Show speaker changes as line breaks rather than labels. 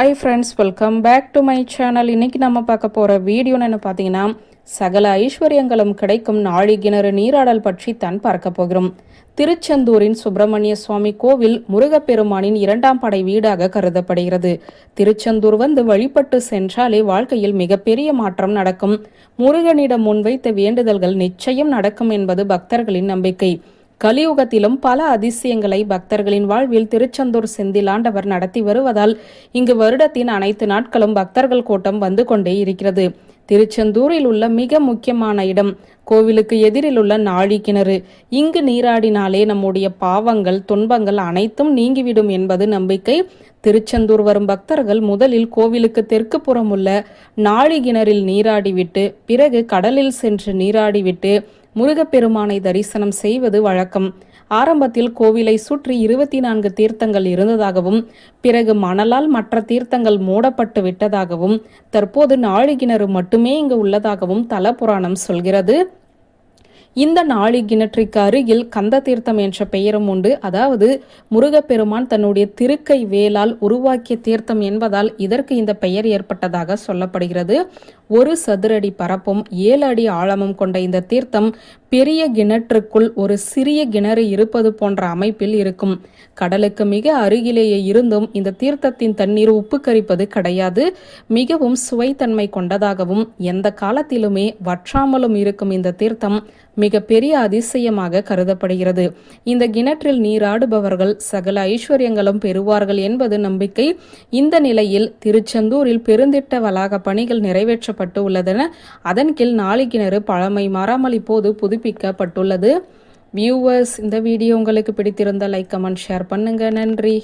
Hi friends welcome back to my channel இன்னைக்கு நம்ம பார்க்க போகிற வீடியோன்னு என்ன பார்த்தீங்கன்னா சகல ஐஸ்வர்யங்களும் கிடைக்கும் நாழி கிணறு நீராடல் பற்றி தான் பார்க்க போகிறோம். திருச்செந்தூரின் சுப்பிரமணிய சுவாமி கோவில் முருகப்பெருமானின் இரண்டாம் படை வீடாக கருதப்படுகிறது. திருச்செந்தூர் வந்து வழிபட்டு சென்றாலே வாழ்க்கையில் மிகப்பெரிய மாற்றம் நடக்கும். முருகனிடம் முன்வைத்த வேண்டுதல்கள் நிச்சயம் நடக்கும் என்பது பக்தர்களின் நம்பிக்கை. கலியுகத்திலும் பல அதிசயங்களை பக்தர்களின் வாழ்வில் திருச்செந்தூர் செந்தில் ஆண்டவர் நடத்தி வருவதால் இங்கு வருடத்தின் அனைத்து நாட்களும் பக்தர்கள் கூட்டம் வந்து கொண்டே இருக்கிறது. திருச்செந்தூரில் உள்ள மிக முக்கியமான இடம் கோவிலுக்கு எதிரில் உள்ள நாழி கிணறு. இங்கு நீராடினாலே நம்முடைய பாவங்கள் துன்பங்கள் அனைத்தும் நீங்கிவிடும் என்பது நம்பிக்கை திருச்செந்தூர் வரும் பக்தர்கள் முதலில் கோவிலுக்கு தெற்கு புறம் உள்ள நாழி கிணறில் நீராடிவிட்டு பிறகு கடலில் சென்று நீராடிவிட்டு முருகப்பெருமானை தரிசனம் செய்வது வழக்கம். ஆரம்பத்தில் கோவிலை சுற்றி இருபத்தி நான்கு தீர்த்தங்கள் இருந்ததாகவும் பிறகு மணலால் மற்ற தீர்த்தங்கள் மூடப்பட்டு விட்டதாகவும் தற்போது நாழிகிணறு மட்டுமே இங்கு உள்ளதாகவும் தல புராணம் சொல்கிறது. இந்த நாளி கிணற்றிற்கு அருகில் கந்த தீர்த்தம் என்ற பெயரும் உண்டு. அதாவது முருகப்பெருமான் தன்னுடைய திருக்கை வேலால் உருவாக்கிய தீர்த்தம் என்பதால் இதற்கு இந்த பெயர் ஏற்பட்டதாக சொல்லப்படுகிறது. ஒரு சதுரடி பரப்பும் ஏழு அடி ஆழமும் கொண்ட இந்த தீர்த்தம் பெரிய கிணற்றுக்குள் ஒரு சிறிய கிணறு இருப்பது போன்ற அமைப்பில் இருக்கும். கடலுக்கு மிக அருகிலேயே இருந்தும் இந்த தீர்த்தத்தின் தண்ணீர் உப்பு கரிப்பது கிடையாது. மிகவும் சுவைத்தன்மை கொண்டதாகவும் எந்த காலத்திலுமே வற்றாமலும் இருக்கும் இந்த தீர்த்தம் மிகப்பெரிய அதிசயமாக கருதப்படுகிறது. இந்த கிணற்றில் நீராடுபவர்கள் சகல ஐஸ்வர்யங்களும் பெறுவார்கள் என்பது நம்பிக்கை இந்த நிலையில் திருச்செந்தூரில் பெருந்திட்ட வளாக பணிகள் நிறைவேற்றப்பட்டு உள்ளதென அதன் கீழ் நாளை கிணறு பழமை மாறாமல் இப்போது புதுப்பிக்கப்பட்டுள்ளது. வியூவர்ஸ் இந்த வீடியோ உங்களுக்கு பிடித்திருந்தால் லைக் கமெண்ட் ஷேர் பண்ணுங்க. நன்றி.